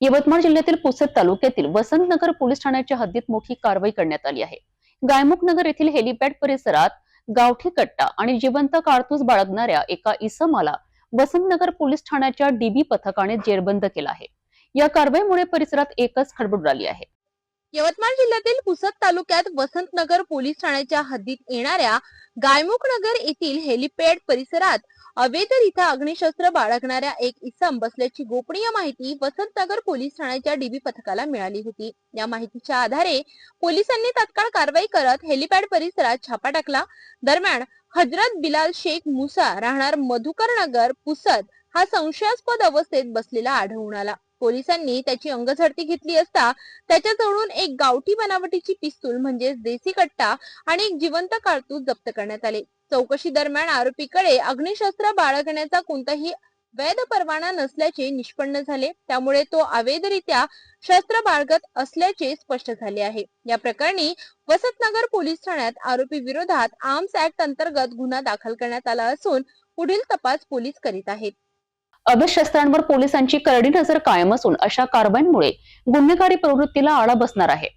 यवतमाळ जिल्ह्यातील पुसद तालुक्यातील वसंतनगर पोलीस ठाण्याच्या हद्दीत मोठी कारवाई करण्यात आली आहे. गायमुख नगर येथील हेलिपॅड परिसरात गावठी कट्टा आणि जिवंत कारतूस बाळगणाऱ्या एका इसमाला वसंतनगर पोलीस ठाण्याच्या डीबी पथकाने जेरबंद केला आहे. या कारवाईमुळे परिसरात एकच खडबड उडाली आहे. यवतमाळ जिल्ह्यातील पुसद तालुक्यात वसंतनगर पोलीस ठाण्याच्या हद्दीत येणाऱ्या गायमुख नगर येथील हेलिपॅड परिसरात अवैधरित्या अग्निशस्त्र बाळगणाऱ्या एक इसम बसल्याची गोपनीय माहिती वसंतनगर पोलीस ठाण्याच्या डीबी पथकाला मिळाली होती. या माहितीच्या आधारे पोलिसांनी तत्काळ कारवाई करत हेलिपॅड परिसरात छापा टाकला. दरम्यान हजरत बिलाल शेख मुसा राहणार मधुकर नगर पुसद हा संशयास्पद अवस्थेत बसलेला आढळून आला. पोलिसांनी त्याची अंगझडती घेतली असता त्याच्याजवळून एक गावठी बनावटीची पिस्तूल म्हणजेच देसी कट्टा आणि एक जिवंत कारतूस जप्त करण्यात आले. चौकशी दरम्यान आरोपीकडे अग्निशस्त्र बाळगण्याचा कोणताही वैध परवाना नसल्याचे निष्पन्न झाले. त्यामुळे तो अवैधरित्या शस्त्र बाळगत असल्याचे स्पष्ट झाले आहे. या प्रकरणी वसतनगर पोलीस ठाण्यात आरोपी विरोधात आर्म्स ऍक्ट अंतर्गत गुन्हा दाखल करण्यात आला असून पुढील तपास पोलीस करीत आहेत. अभ्यशस्त्रांवर पोलिसांची करडी नजर कायम असून अशा कारवाईमुळे गुन्हेगारी प्रवृत्तीला आळा बसणार आहे.